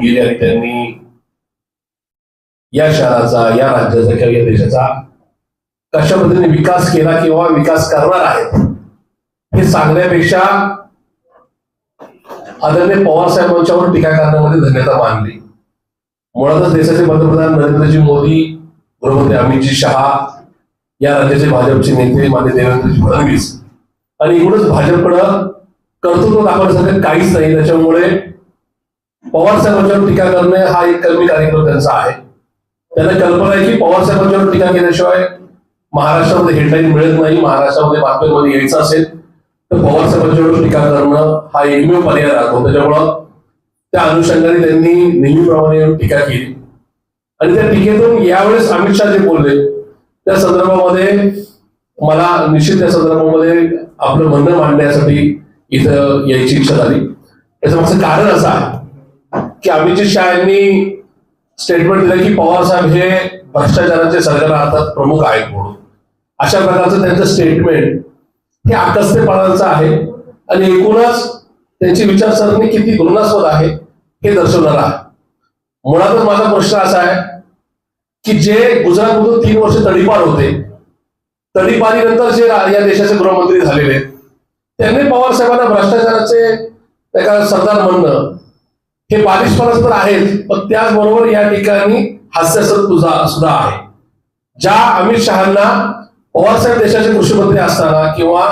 गेले आणि त्यांनी. या शहराचा या राज्याचा किंवा या देशाचा कशा पद्धतीने विकास केला किंवा विकास करणार आहेत हे सांगण्यापेक्षा आदरणीय पवार साहेबांच्यावर टीका करण्यामध्ये धन्यता मानली. मुळातच देशाचे पंतप्रधान नरेंद्रजी मोदी गृहमंत्री अमितजी शहा या राज्याचे भाजपचे नेते मान्य देवेंद्रजी फडणवीस. आणि एकूणच भाजपकडं कर्तृत्व दाखवण्यासारखं काहीच नाही. त्याच्यामुळे पवार साहेबांच्यावर टीका करणे हा एक कलमी कार्यक्रम त्यांचा आहे. त्यांना कल्पना आहे की पवार साहेबांच्यावर टीका केल्याशिवाय महाराष्ट्रामध्ये हेडलाईन मिळत नाही महाराष्ट्रामध्ये बातम्यांमध्ये यायचं असेल तर पवार साहेबांच्यावर टीका करणं हा एकमेव पर्याय राहतो. त्याच्यामुळं त्या अनुषंगाने त्यांनी नेहमीप्रमाणे टीका केली. आणि त्या टीकेतून यावेळेस अमित शहा जे बोलले त्या संदर्भामध्ये मला निश्चित त्या संदर्भामध्ये आपलं म्हणणं मांडण्यासाठी इथं यायची इच्छा झाली. याचं मागचं कारण असं आहे की अमित शहा यांनी स्टेटमेंट दिलं की पवार साहेब हे भ्रष्टाचाराचे सरकार अर्थात प्रमुख आहेत म्हणून. अशा प्रकारचं त्यांचं स्टेटमेंट हे आकस्तेपणाचं आहे. आणि एकूणच त्यांची विचारसरणी किती घृणास्पद आहे हे दर्शवणार आहे. मुळातच माझा प्रश्न असा आहे की जे गुजरातमधून तीन वर्ष तडीपार होते तडीपारीनंतर जे या देशाचे गृहमंत्री झालेले त्यांनी पवार साहेबांना भ्रष्टाचाराचे एका सरदार म्हणणं हे बालिशपणाच तर आहेच पण त्याचबरोबर या ठिकाणी हास्यास्पद सुद्धा सुद्धा आहे. ज्या अमित शहाना पवारसाहेब देशाचे कृषी मंत्री असताना किंवा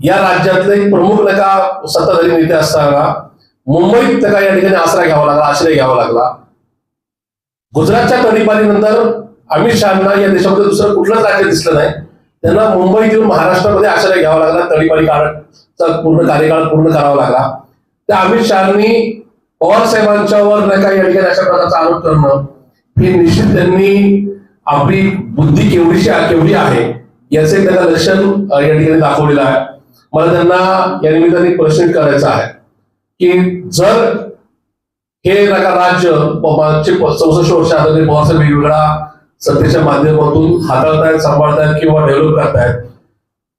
या राज्यातले प्रमुख नका सत्ताधारी नेते असताना मुंबईत नका या ठिकाणी आसरा घ्यावा लागला आश्रय घ्यावा लागला. गुजरातच्या तडीपारीनंतर अमित शहाना या देशामध्ये दुसरं कुठलंच राज्य दिसलं नाही. त्यांना मुंबईत येऊन महाराष्ट्रामध्ये आश्रय घ्यावा लागला तडीपारी काळाचा पूर्ण कार्यकाळ पूर्ण करावा लागला. त्या अमित शहानी पवार साहेबांच्यावर नाही काही या अशा प्रकारचा आरोप करणं हे निश्चित त्यांनी आपली बुद्धी केवढीशी केवढी आहे याचे त्यांना दर्शन लक्षण या ठिकाणी दाखवलेलं आहे. मला त्यांना या निमित्ताने प्रश्न करायचा आहे की जर हे नका राज्य प- मागचे चौसष्ट वर्ष आधारे पवारसाहेब वेगवेगळ्या सत्तेच्या माध्यमातून हाताळतायत सांभाळतायत किंवा डेव्हलप करतायत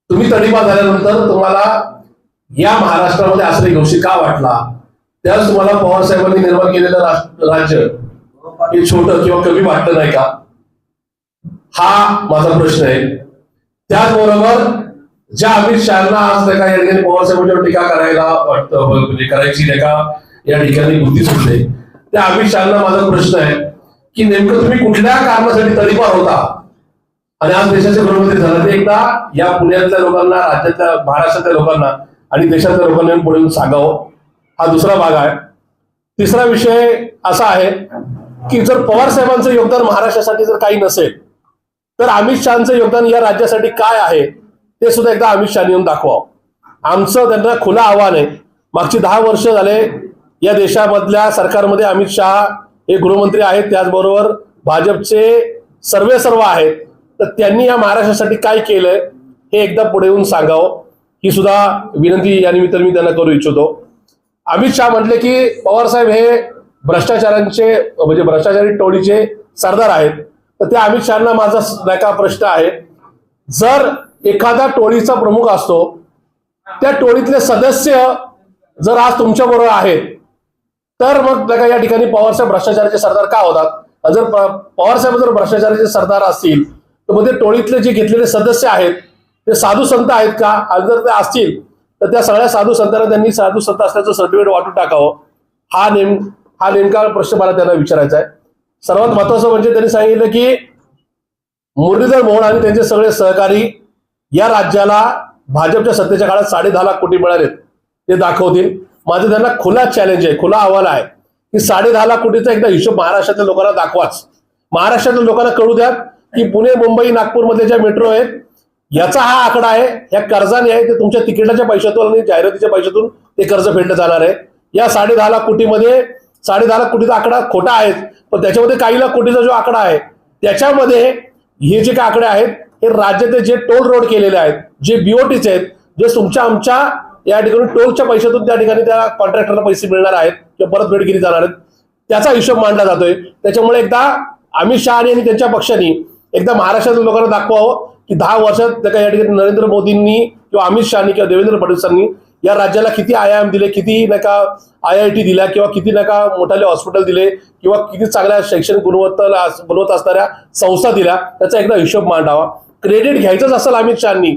तुम्ही तडीपा झाल्यानंतर तुम्हाला या महाराष्ट्रामध्ये आश्रय घेऊशी का वाटला? त्याच तुम्हाला पवार साहेबांनी निर्माण केलेलं राज्य हे छोटं किंवा कमी वाटलं नाही का? हा माझा प्रश्न आहे. त्याचबरोबर ज्या अमित शहाना आज नाही का या ठिकाणी पवार साहेबांच्यावर टीका करायला वाटतं म्हणजे करायची नाही का या ठिकाणी बुद्धी सुटते त्या अमित शहाना माझा प्रश्न आहे की नेमकं तुम्ही कुठल्या कारणासाठी तडीपार होता? आणि आज देशाचे गृहमंत्री झाला ते एकदा या पुण्यातल्या लोकांना राज्यातल्या महाराष्ट्रातल्या लोकांना आणि देशातल्या लोकांना पुढे सांगावं. हा दुसरा भाग आहे. तिसरा विषय असा आहे की जर पवार साहेबांचं योगदान महाराष्ट्रासाठी जर काही नसेल तर अमित शहाचं योगदान या राज्यासाठी काय आहे ते सुद्धा एकदा अमित शहा येऊन दाखवावं. आमचं त्यांना खुलं आव्हान आहे. मागची दहा वर्ष झाले या देशामधल्या सरकारमध्ये अमित शहा हे गृहमंत्री आहेत. त्याचबरोबर भाजपचे सर्वे सर्व आहेत. तर त्यांनी या महाराष्ट्रासाठी काय केलंय हे एकदा पुढे येऊन सांगावं. ही सुद्धा विनंती या निमित्ताने मी त्यांना करू इच्छितो. अमित शहा म्हटले की पवारसाहेब हे भ्रष्टाचारांचे म्हणजे भ्रष्टाचारी टोळीचे सरदार आहेत. तर त्या अमित शहाना माझा नका प्रश्न आहे. जर एखादा टोळीचा प्रमुख असतो त्या टोळीतले सदस्य जर आज तुमच्या बरोबर आहेत तर मग नाही या ठिकाणी पवारसाहेब भ्रष्टाचाराचे सरदार का होतात? जर प- पवारसाहेब जर भ्रष्टाचाराचे सरदार असतील तर मग ते टोळीतले जे घेतलेले सदस्य आहेत ते साधू संत आहेत का? आणि जर ते असतील तर त्या सगळ्या साधू संतांना त्यांनी साधू संत असल्याचं सर्टिफिकेट वाटून टाकावं. हा नेम हा नेमका प्रश्न मला त्यांना विचारायचा आहे. सर्वात महत्वाचं म्हणजे त्यांनी सांगितलं की मुरलीधर मोहन आणि त्यांचे सगळे सहकारी या राज्याला भाजपच्या सत्तेच्या काळात साडे दहा लाख कोटी मिळालेत ते दाखवतील. माझं त्यांना खुला चॅलेंज आहे खुला अहवाल आहे की साडे दहा लाख कोटीचा एकदा हिशोब महाराष्ट्रातल्या लोकांना दाखवाच. महाराष्ट्रातल्या लोकांना कळू द्या की पुणे मुंबई नागपूरमध्ये ज्या मेट्रो आहेत याचा हा आकडा आहे या कर्जाने आहे ते तुमच्या तिकिटाच्या पैशातून आणि जाहिरातीच्या पैशातून ते कर्ज फेडलं जाणार आहे. या साडे दहा लाख कोटीमध्ये साडे दहा लाख कोटीचा आकडा खोटा आहे पण त्याच्यामध्ये काही लाख कोटीचा जो आकडा आहे त्याच्यामध्ये हे जे काय आकडे आहेत हे राज्याचे जे टोल रोड केलेले आहेत जे बीओटीचे आहेत जे तुमच्या आमच्या या ठिकाणी टोलच्या पैशातून त्या ठिकाणी त्या कॉन्ट्रॅक्टरला पैसे मिळणार आहेत किंवा परतफेड केली जाणार आहेत त्याचा हिशोब मांडला जातोय. त्याच्यामुळे एकदा अमित शहा आणि त्यांच्या पक्षांनी एकदा महाराष्ट्रातील लोकांना दाखवावं की दहा वर्षात त्या या ठिकाणी नरेंद्र मोदींनी किंवा अमित शहानी किंवा देवेंद्र फडणवीसांनी या राज्याला किती आयाम दिले किती नका आय आय टी दिल्या किंवा किती नका मोठाले हॉस्पिटल दिले किंवा किती चांगल्या शैक्षणिक गुणवत्ता गुणवत्ता असणाऱ्या संस्था दिल्या त्याचा एकदा हिशोब मांडावा. क्रेडिट घ्यायचंच असेल अमित शहानी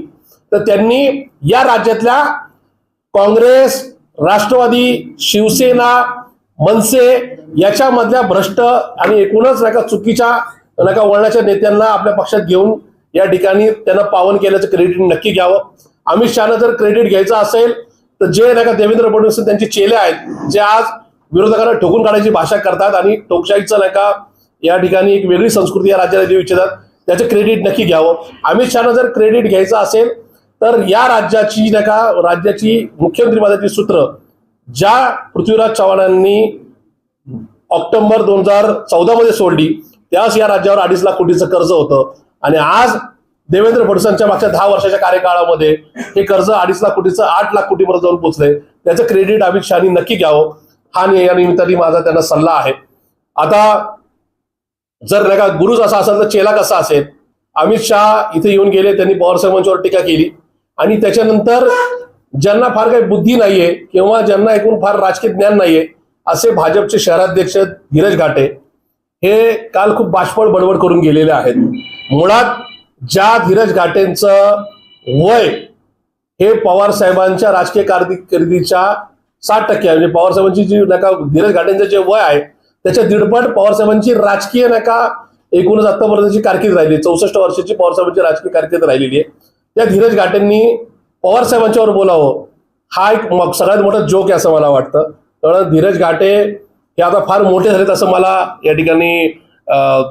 तर त्यांनी या राज्यातल्या काँग्रेस राष्ट्रवादी शिवसेना मनसे याच्यामधल्या भ्रष्ट आणि एकूणच नाही का चुकीच्या नाही का वळणाच्या नेत्यांना आपल्या पक्षात घेऊन या ठिकाणी त्यांना पावन केल्याचं क्रेडिट नक्की घ्यावं. अमित शहानं जर क्रेडिट घ्यायचं असेल तर जे नाही का देवेंद्र फडणवीस त्यांचे चेले आहेत जे आज विरोधकांना ठोकून काढायची भाषा करतात आणि टोकशाहीचं नाही का या ठिकाणी एक वेगळी संस्कृती या राज्याला देऊ इच्छितात त्याचं क्रेडिट नक्की घ्यावं. अमित शहानं जर क्रेडिट घ्यायचं असेल तर या राज्याची नाही का राज्याची मुख्यमंत्रीपदाची सूत्र ज्या पृथ्वीराज चव्हाणांनी ऑक्टोबर दोन हजार चौदा मध्ये सोडली त्याच या राज्यावर अडीच लाख कोटीचं कर्ज होतं. आणि आज देवेंद्र फडणवीसांच्या मागच्या दहा वर्षाच्या कार्यकाळामध्ये हे कर्ज अडीच लाख कोटीचं आठ लाख कोटीपर्यंत जाऊन पोहोचलंय त्याचं क्रेडिट अमित शहानी नक्की घ्यावं. हा नि- या निमित्ताने माझा त्यांना सल्ला आहे. आता जर नाही का गुरुच असा असेल तर चेला कसा असेल? अमित शहा इथे येऊन गेले त्यांनी पवारसाहेबांच्यावर टीका केली. आणि त्याच्यानंतर ज्यांना फार काही बुद्धी नाहीये किंवा ज्यांना एकूण फार राजकीय ज्ञान नाहीये असे भाजपचे शहराध्यक्ष धीरज घाटे हे काल खूप बाष्पळ बडबड करून गेलेले आहेत. मुळात ज्या धीरज घाटेंचं वय हे पवार साहेबांच्या राजकीय कारकिर्दीच्या साठ टक्के आहे. म्हणजे पवार साहेबांची जी नका धीरज घाटेंचं जे वय आहे त्याच्या दीडपट पवार साहेबांची राजकीय नका एकूणच आतापर्यंतची कारकीर्द राहिली. चौसष्ट वर्षाची पवार साहेबांची राजकीय कारकीर्द राहिलेली आहे. त्या धीरज घाटेंनी पवार साहेबांच्यावर बोलावं. हा एक सगळ्यात मोठा जोक आहे असं मला वाटतं. कारण धीरज घाटे हे आता फार मोठे झालेत असं मला या ठिकाणी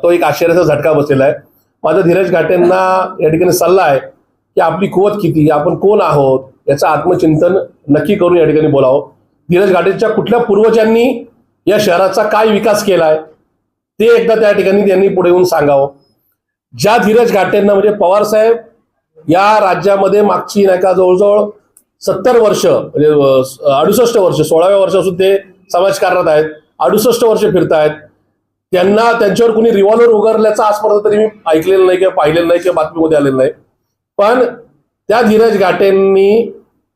तो एक आश्चर्याचा झटका बसलेला आहे. माझा धीरज घाटेंना या ठिकाणी सल्ला आहे की आपली कुवत किती आपण कोण आहोत याचं आत्मचिंतन नक्की करून या ठिकाणी बोलावं. धीरज घाटेच्या कुठल्या पूर्वजांनी या शहराचा काय विकास केलाय ते एकदा त्या ठिकाणी त्यांनी पुढे येऊन सांगावं. ज्या धीरज घाटेंना म्हणजे पवार साहेब या राज्यामध्ये मागची नाही का जवळजवळ सत्तर वर्ष म्हणजे अडुसष्ट वर्ष सोळाव्या वर्षापासून ते समाजकारणात आहेत अडुसष्ट वर्ष फिरतायत. त्यांना त्यांच्यावर कुणी रिव्हॉल्वर उगारल्याचा आजपर्यंत तरी मी ऐकलेलं नाही किंवा पाहिलेलं नाही किंवा बातमीमध्ये आलेलं नाही. पण त्या धीरज घाटेंनी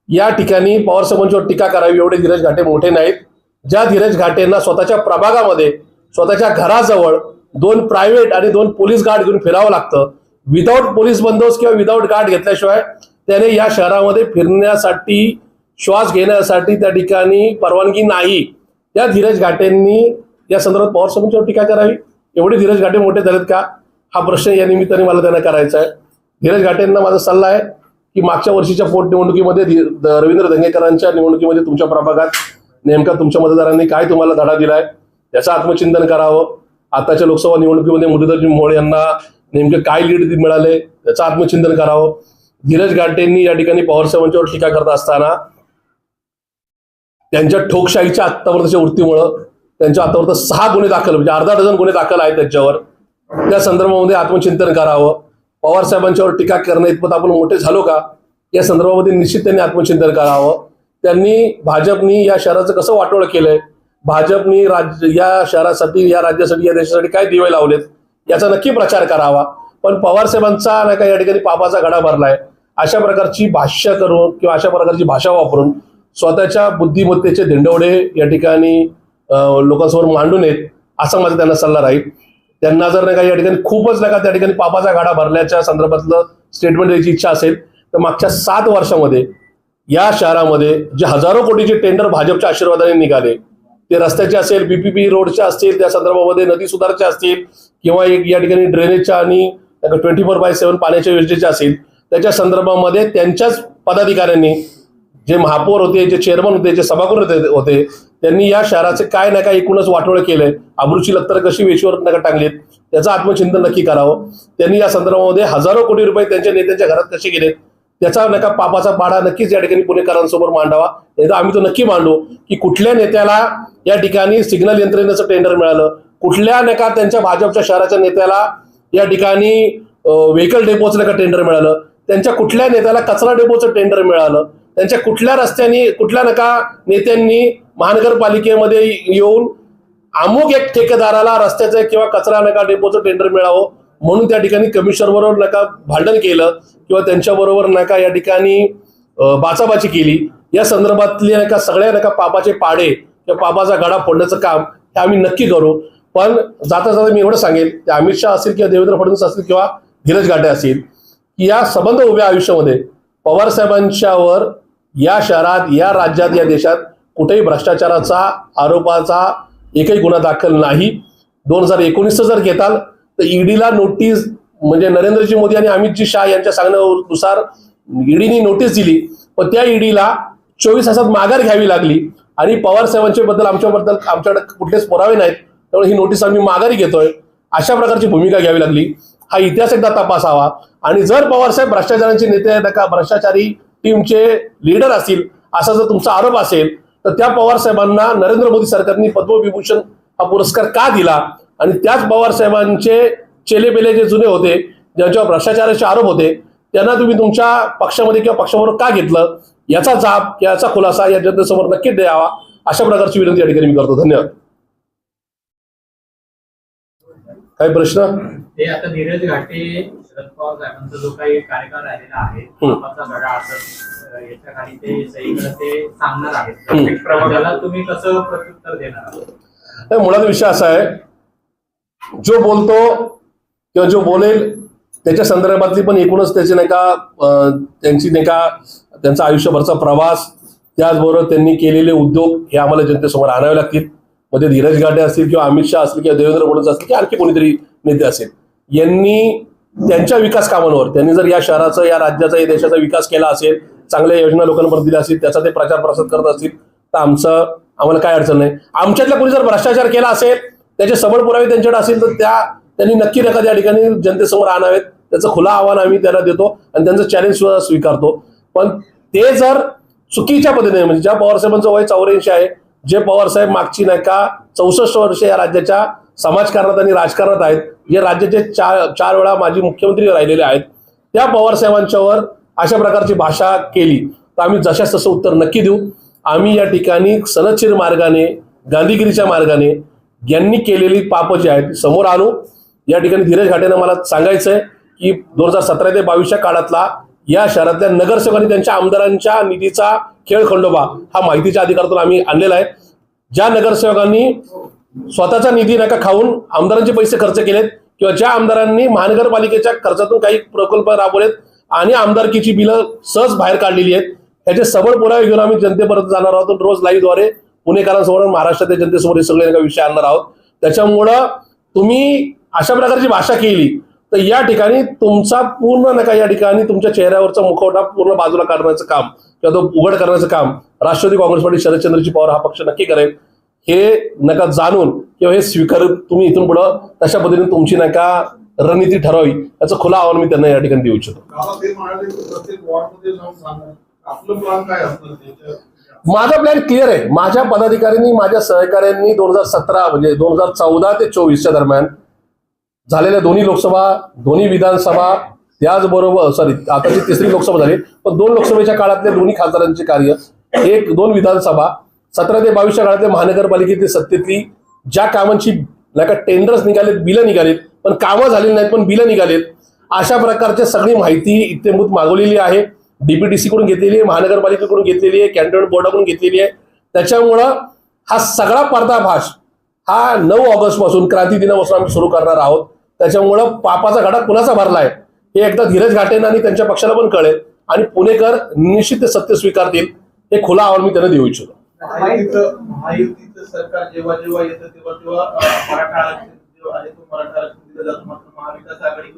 या ठिकाणी पवार साहेबांच्यावर टीका करावी एवढे धीरज घाटे मोठे नाहीत. ज्या धीरज घाटेंना स्वतःच्या प्रभागामध्ये स्वतःच्या घराजवळ दोन प्रायव्हेट आणि दोन पोलीस गार्ड घेऊन फिरावं लागतं विदाऊट पोलीस बंदोबस्त किंवा विदाऊट गार्ड घेतल्याशिवाय त्याने या शहरामध्ये फिरण्यासाठी श्वास घेण्यासाठी त्या ठिकाणी परवानगी नाही. त्या धीरज घाटेंनी या संदर्भात पवार साहेबांच्यावर टीका करावी. एवढे धीरज घाटे मोठे झालेत का? हा प्रश्न या निमित्ताने मला त्यांना करायचा आहे. धीरज घाटेंना माझा सल्ला आहे की मागच्या वर्षीच्या पोटनिवडणुकीमध्ये रवींद्र दंगेकरांच्या निवडणुकीमध्ये तुमच्या प्रभागात नेमका तुमच्या मतदारांनी काय तुम्हाला धडा दिलाय त्याचं आत्मचिंतन करावं. आताच्या लोकसभा निवडणुकीमध्ये मुरलीधरजी मोहोळ यांना नेमकं काय लीड मिळाले त्याचं आत्मचिंतन करावं. धीरज घाटेंनी या ठिकाणी पवार साहेबांच्यावर टीका करत असताना त्यांच्या ठोकशाहीच्या आत्तापर्यंतच्या वृत्तीमुळं त्यांच्या आतापर्यंत सहा गुन्हे दाखल म्हणजे अर्धा डझन गुन्हे दाखल आहेत त्यांच्यावर. त्या संदर्भामध्ये आत्मचिंतन करावं. पवार साहेबांच्यावर टीका करणं इतपत आपण मोठे झालो का? या संदर्भामध्ये निश्चित त्यांनी आत्मचिंतन करावं. त्यांनी भाजपनी या शहराचं कसं वाटोळ केलंय? भाजपनी राज्य या शहरासाठी या राज्यासाठी या देशासाठी काय दिवे लावलेत? याचा नक्की प्रचार करावा. पण पवार साहेबांचा नाही का या ठिकाणी पापाचा घडा भरलाय? अशा प्रकारची भाष्य करून किंवा अशा प्रकारची भाषा वापरून स्वतःच्या बुद्धिमत्तेचे धिंडवडे या ठिकाणी लोकांसमोर मांडू नयेत असा माझा त्यांना सल्ला राहील. त्यांना जर नाही का या ठिकाणी खूपच नाही का त्या ठिकाणी पापाचा गाडा भरल्याच्या संदर्भातलं स्टेटमेंट द्यायची इच्छा असेल तर मागच्या सात वर्षामध्ये या शहरामध्ये जे हजारो कोटीचे टेंडर भाजपच्या आशीर्वादाने निघाले ते रस्त्याचे असेल बीपीपी रोडचे असतील त्या संदर्भामध्ये नदी सुधारचे असतील किंवा एक या ठिकाणी ड्रेनेजच्या आणि ट्वेंटी फोर बाय सेव्हन पाण्याच्या योजनेचे असतील त्याच्या संदर्भामध्ये त्यांच्याच पदाधिकाऱ्यांनी जे महापौर होते जे चेअरमन होते जे सभागृह होते होते त्यांनी या शहराचे काय नका एकूणच वाटोळ केलंय. आबरूची लत्तर कशी वेशीवर नका टांगलीत त्याचं आत्मचिंतन नक्की करावं. त्यांनी या संदर्भामध्ये हजारो कोटी रुपये त्यांच्या नेत्यांच्या घरात कसे गेलेत त्याचा नका पापाचा पाडा नक्कीच या ठिकाणी पुणेकरांसमोर मांडावा. नाही तर आम्ही तो नक्की मांडू की कुठल्या नेत्याला या ठिकाणी सिग्नल यंत्रणेचं टेंडर मिळालं? कुठल्या नका त्यांच्या भाजपच्या शहराच्या नेत्याला या ठिकाणी व्हेकल डेपोचं नका टेंडर मिळालं? त्यांच्या कुठल्या नेत्याला कचरा डेपोचं टेंडर मिळालं? त्यांच्या कुठल्या रस्त्यांनी कुठल्या नका नेत्यांनी महानगरपालिकेमध्ये येऊन अमुक एक ठेकेदाराला रस्त्याचं किंवा कचरा नका डेपोचं टेंडर मिळावं म्हणून त्या ठिकाणी कमिशनर बरोबर नका भांडण केलं किंवा त्यांच्याबरोबर नका या ठिकाणी बाचाबाची केली. या संदर्भातले नाही का सगळ्या नका पापाचे पाडे किंवा पापाचा गडा फोडण्याचं काम हे आम्ही नक्की करू. पण जाता जाता मी एवढं सांगेल की अमित शहा असेल किंवा देवेंद्र फडणवीस असतील किंवा धीरज गाठे असतील की या संबंध उभ्या आयुष्यामध्ये पवार साहेबांच्यावर या शहरात या राज्यात या देशात कुठेही भ्रष्टाचाराचा आरोपाचा एकही गुन्हा दाखल नाही. दोन हजार एकोणीसचं जर घेताल तर ईडीला नोटीस म्हणजे नरेंद्रजी मोदी आणि अमितजी शाह यांच्या सांगण्यानुसार ईडीने नोटीस दिली. पण त्या ईडीला चोवीस तासात माघार घ्यावी लागली. आणि पवार साहेबांच्या बद्दल आमच्याबद्दल आमच्याकडे कुठलेच पुरावे नाहीत. त्यामुळे ही नोटीस आम्ही माघारी घेतोय. अशा प्रकारची भूमिका घ्यावी लागली. हा इतिहास एकदा तपासावा. आणि जर पवार साहेब भ्रष्टाचारांचे नेते आहेत का भ्रष्टाचारी टीमचे लीडर असतील असा जर तुमचा आरोप असेल तर त्या पवार साहेबांना नरेंद्र मोदी सरकारने पद्मविभूषण हा पुरस्कार का दिला? आणि त्याच पवार साहेबांचे चेलेपेले जे जुने होते ज्यांच्यावर भ्रष्टाचाराचे आरोप होते त्यांना तुम्ही तुमच्या पक्षामध्ये किंवा पक्षाबरोबर का घेतलं? याचा जाब याचा खुलासा या जनतेसमोर नक्कीच द्यावा अशा प्रकारची विनंती या ठिकाणी मी करतो. धन्यवाद. काही प्रश्न? ते आता घाटे शरद पवार साहेबांचा जो काही कार्यकाळ राहिलेला आहे याच्या खाली ते सगळीकडे ते सांगणार आहेत हम्म. प्रत्येक प्रभागाला तुम्ही कसं प्रत्युत्तर देणार आहात? नाही, मुळात विषय असा आहे जो बोलतो किंवा जो बोलेल त्याच्या संदर्भातली पण एकूणच त्याची नाही का त्यांची नाही का त्यांचा आयुष्यभरचा प्रवास त्याचबरोबर त्यांनी केलेले उद्योग हे आम्हाला जनतेसमोर आणावे लागतील मग ते धीरज गाडे असतील किंवा अमित शहा असतील किंवा देवेंद्र फडणवीस असतील किंवा आणखी कोणीतरी नेते असेल यांनी त्यांच्या विकास कामांवर त्यांनी जर या शहराचा या राज्याचा या देशाचा विकास केला असेल चांगल्या योजना लोकांपर्यंत दिल्या असतील त्याचा ते प्रचार प्रसार करत असतील तर आमचं आम्हाला काय अडचण नाही. आमच्यातल्या कोणी जर भ्रष्टाचार केला असेल त्याचे सबळ पुरावे त्यांच्याकडे असतील तर त्या त्यांनी नक्की नका त्या ठिकाणी जनतेसमोर आणावेत. त्याचं खुला आव्हान आम्ही त्याला देतो आणि त्यांचं चॅलेंज सुद्धा स्वीकारतो. पण ते जर चुकीच्या पद्धतीने म्हणजे ज्या पवारसाहेबांचं वय चौऱ्याऐंशी आहे जे पवारसाहेब मागची नाही का चौसष्ट वर्ष या राज्याच्या समाजकारणात आणि राजकारणात आहेत जे राज्याचे चार चार वेळा माजी मुख्यमंत्री राहिलेले आहेत त्या पवारसाहेबांच्यावर अशा प्रकारची भाषा केली. तर आम्ही जशास तसं उत्तर नक्की देऊ. आम्ही या ठिकाणी सनचिर मार्गाने गांधीगिरीच्या मार्गाने यांनी केलेली पाप जी आहेत समोर आणू. या ठिकाणी धीरज घाटेनं मला सांगायचं आहे की दोन हजार सतरा ते बावीसच्या काळातला या शहरातल्या नगरसेवकांनी त्यांच्या आमदारांच्या निधीचा खेळ खंडोबा हा माहितीच्या अधिकारातून आम्ही आणलेला आहे. ज्या नगरसेवकांनी स्वतःचा निधी नका खाऊन आमदारांचे पैसे खर्च केलेत किंवा ज्या आमदारांनी महानगरपालिकेच्या खर्चातून काही प्रकल्प राबवलेत आणि आमदारकीची बिलं सहज बाहेर काढलेली आहेत. त्याचे सबळ पुरावे घेऊन आम्ही जनतेपर्यंत जाणार आहोत रोज लाईव्हद्वारे पुणेकरांसमोर महाराष्ट्रातील जनतेसमोर हे सगळे विषय आणणार आहोत. त्याच्यामुळं तुम्ही अशा प्रकारची भाषा केली तर या ठिकाणी तुमचा पूर्ण नका या ठिकाणी तुमच्या चेहऱ्यावरचा मुखवटा पूर्ण बाजूला काढण्याचं काम किंवा तो उघड करण्याचं काम राष्ट्रवादी काँग्रेस पार्टी शरदचंद्रजी पवार हा पक्ष नक्की करेल. हे नका जाणून किंवा हे स्वीकार तुम्ही इथून पुढं तशा पद्धतीने तुमची नका रणनीती ठरावी याचं खुला आव्हान मी त्यांना या ठिकाणी देऊ इच्छितो. माझा प्लॅन क्लिअर आहे. माझ्या पदाधिकाऱ्यांनी माझ्या सहकाऱ्यांनी दोन हजार सतरा म्हणजे दोन हजार चौदा ते चोवीसच्या दरम्यान झालेल्या दोन्ही लोकसभा दोन्ही विधानसभा त्याचबरोबर सॉरी आताची तिसरी लोकसभा झाली पण दोन लोकसभेच्या काळातले दोन्ही खासदारांचे कार्य एक दोन विधानसभा सतरा ते बावीसच्या काळातल्या महानगरपालिकेतील सत्तेतली ज्या कामांची नाही का टेंडर्स निघालेत बिलं निघालेत पण कामं झालेली नाहीत पण बिलं निघालेत. अशा प्रकारची सगळी माहिती इत्यंभूत मागवलेली आहे. डीपीटीसी कडून घेतलेली आहे महानगरपालिकेकडून घेतलेली आहे कॅन्टोन्मेंट बोर्डाकडून घेतलेली आहे. त्याच्यामुळं हा सगळा पर्दाभास हा नऊ ऑगस्टपासून क्रांती दिनापासून आम्ही सुरू करणार आहोत. त्याच्यामुळं पापाचा घडा कुणाचा भरला आहे हे एकदा धीरज घाटेंना आणि त्यांच्या पक्षाला पण कळेल. आणि पुणेकर निश्चित सत्य स्वीकारतील हे खुला आव्हान मी त्यांना देऊ इच्छितो. आहे तो मराठा आरक्षण दिलं जातं. मात्र महाविकास सरकार येईल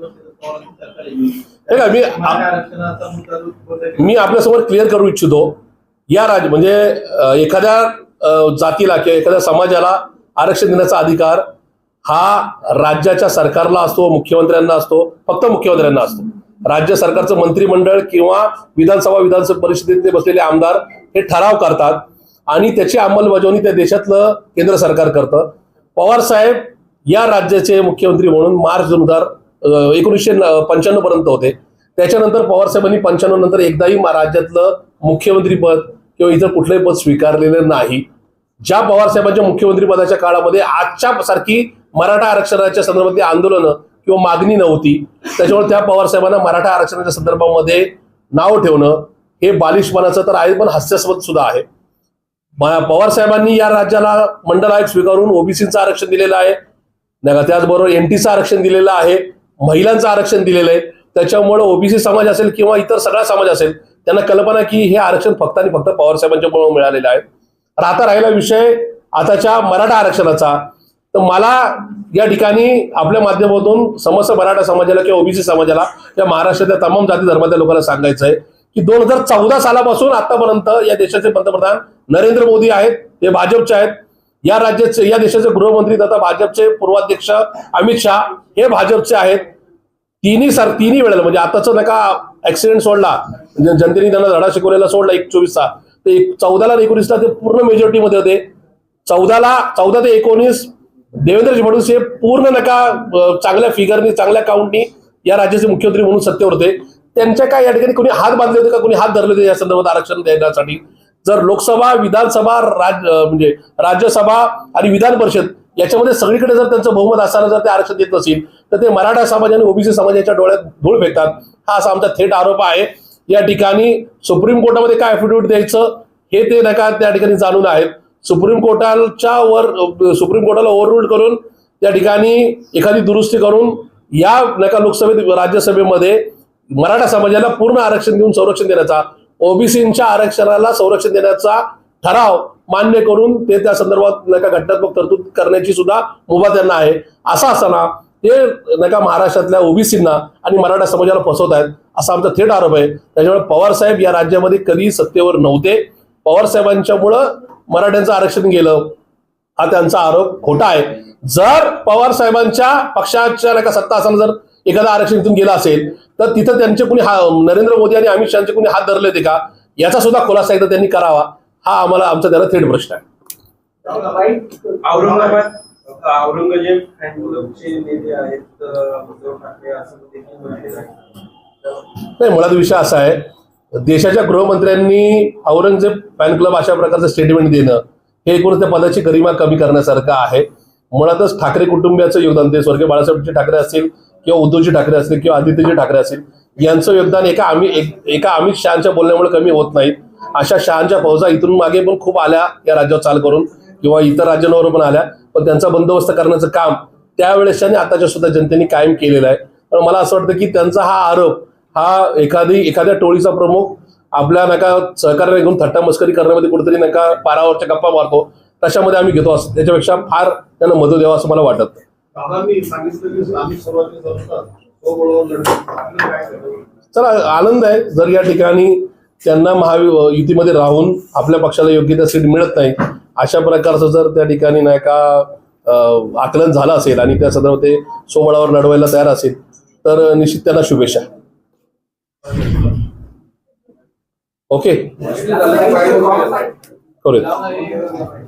मी मराठा आरक्षणाचा मुद्दा जो बोलतोय मी आपल्यासमोर क्लिअर करू इच्छितो. या राज म्हणजे एखाद्या जातीला किंवा एखाद्या समाजाला आरक्षण देण्याचा अधिकार हा राज्याच्या सरकारला असतो मुख्यमंत्र्यांना असतो फक्त मुख्यमंत्र्यांना असतो. राज्य सरकारचं मंत्रिमंडळ किंवा विधानसभा विधानसभा परिषदेतले बसलेले आमदार हे ठराव करतात आणि त्याची अंमलबजावणी त्या देशातलं केंद्र सरकार करतं. पवार साहेब या राज्याचे मुख्यमंत्री म्हणून मार्च दोन हजार एकोणीसशे पंच्याण्णव पर्यंत होते. त्याच्यानंतर पवार साहेबांनी पंच्याण्णव नंतर एकदाही राज्यातलं मुख्यमंत्रीपद किंवा इतर कुठलंही पद स्वीकारलेलं नाही. ज्या पवार साहेबांच्या मुख्यमंत्री पदाच्या काळामध्ये आजच्या सारखी मराठा आरक्षणाच्या संदर्भातली आंदोलनं किंवा मागणी नव्हती त्याच्यामुळे त्या पवार साहेबांना मराठा आरक्षणाच्या संदर्भामध्ये नाव ठेवणं हे बालिशपणाचं तर आहे पण हास्यास्पद सुद्धा आहे. पवारसाहेबांनी पवार साहेबांनी या राज्याला मंडल आयोग स्वीकारून ओबीसीचं आरक्षण दिलेलं आहे. नाही का? त्याचबरोबर एनटीचं आरक्षण दिलेलं आहे महिलांचं आरक्षण दिलेलं आहे. त्याच्यामुळे ओबीसी समाज असेल किंवा इतर सगळा समाज असेल त्यांना कल्पना की हे आरक्षण फक्त आणि फक्त पवार साहेबांच्यामुळे मिळालेलं आहे. तर आता राहिला विषय आताच्या मराठा आरक्षणाचा. तर मला या ठिकाणी आपल्या माध्यमातून समस्त मराठा समाजाला किंवा ओबीसी समाजाला या महाराष्ट्रातल्या तमाम जाती धर्माच्या लोकांना सांगायचं आहे की दोन हजार चौदा सालापासून आतापर्यंत या देशाचे पंतप्रधान नरेंद्र मोदी आहेत ते भाजपचे आहेत या राज्याचे या देशाचे गृहमंत्री तथा भाजपचे पूर्वाध्यक्ष अमित शहा हे भाजपचे आहेत. तिन्ही सर तिन्ही वेळेला म्हणजे आताच नका ऍक्सिडेंट सोडला म्हणजे जनतेने त्यांना धडा शिकवलेला सोडला एक चोवीसचा. ते एक चौदाला एकोणीसला ते पूर्ण मेजॉरिटीमध्ये होते. चौदाला चौदा ते एकोणीस देवेंद्र फडणवीस हे पूर्ण नका चांगल्या फिगरनी चांगल्या काउंटनी या राज्याचे मुख्यमंत्री म्हणून सत्तेवर होते. त्यांच्या काय या ठिकाणी कोणी हात बांधले होते का? कोणी हात धरले होते या संदर्भात आरक्षण देण्यासाठी? जर लोकसभा विधानसभा राज म्हणजे राज्यसभा आणि विधान परिषद याच्यामध्ये सगळीकडे जर त्यांचं बहुमत असताना जर ते आरक्षण देत नसेल तर ते मराठा समाज आणि ओबीसी समाजाच्या डोळ्यात धूळ फेकतात. हा असा आमचा थेट आरोप आहे. या ठिकाणी सुप्रीम कोर्टामध्ये काय अफिडेव्हिट द्यायचं हे ते नका त्या ठिकाणी जाणून आहेत. सुप्रीम कोर्टाच्या वर सुप्रीम कोर्टाला ओव्हररूल करून त्या ठिकाणी एखादी दुरुस्ती करून या नका लोकसभेत राज्यसभेमध्ये मराठा समाजाला पूर्ण आरक्षण देऊन संरक्षण देण्याचा ओबीसीच्या आरक्षणाला संरक्षण देण्याचा ठराव मान्य करून ते त्या संदर्भात नका घटनात्मक तरतूद करण्याची सुद्धा मुभा त्यांना आहे. असं असताना ते नका महाराष्ट्रातल्या ओबीसींना आणि मराठा समाजाला फसवत आहेत असा आमचा थेट आरोप आहे. त्याच्यामुळे पवार साहेब या राज्यामध्ये कधी सत्तेवर नव्हते. पवार साहेबांच्यामुळं मराठ्यांचं आरक्षण गेलं. हा त्यांचा आरोप खोटा आहे. जर पवार साहेबांच्या पक्षाच्या नका सत्ता असताना जर एखादा आरक्षण इथून गेला असेल तर तिथं त्यांचे कुणी हा नरेंद्र मोदी आणि अमित शहाचे कुणी हात धरले होते का? याचा सुद्धा खुलासा एकदा त्यांनी करावा. हा आम्हाला आमचा त्याला थेट प्रश्न आहे. औरंगाबाद? औरंगजेब नेते आहेत नाही मुळात विषय असा आहे देशाच्या गृहमंत्र्यांनी औरंगजेब फॅन क्लब अशा प्रकारचं स्टेटमेंट देणं हे एकूण त्या पदाची गरिमा कमी करण्यासारखं आहे. मुळातच ठाकरे कुटुंबियाचं योगदान ते स्वर्गीय बाळासाहेबजी ठाकरे असतील किंवा उद्धवजी ठाकरे असतील किंवा आदित्यजी ठाकरे असतील यांचं योगदान एका आम्ही एका अमित शहाच्या बोलण्यामुळे कमी होत नाहीत. अशा शहांच्या फौजा इथून मागे पण खूप आल्या या राज्यावर चाल करून किंवा इतर राज्यांवर पण आल्या. पण त्यांचा बंदोबस्त करण्याचं काम त्यावेळेस आणि आताच्या सुद्धा जनतेने कायम केलेलं आहे. पण मला असं वाटतं की त्यांचा हा आरोप हा एखादी एखाद्या टोळीचा प्रमुख आपल्या नका सहकार्याने घेऊन थट्टा मस्करी करण्यामध्ये कुठेतरी नका पारावरच्या गप्पा मारतो. तशामध्ये आम्ही घेतो असं. त्याच्यापेक्षा फार त्यांना मदत द्यावं असं मला वाटत. दादांनी सांगितलं की आम्ही सर्वांनी चला आनंद आहे. जर या ठिकाणी त्यांना महावि युतीमध्ये राहून आपल्या पक्षाला योग्य त्या सीट मिळत नाही अशा प्रकारचं जर त्या ठिकाणी नाही का आकलन झालं असेल आणि त्या सदर्भात ते सोबळावर लढवायला तयार असेल तर निश्चित त्यांना शुभेच्छा. ओके? करूया.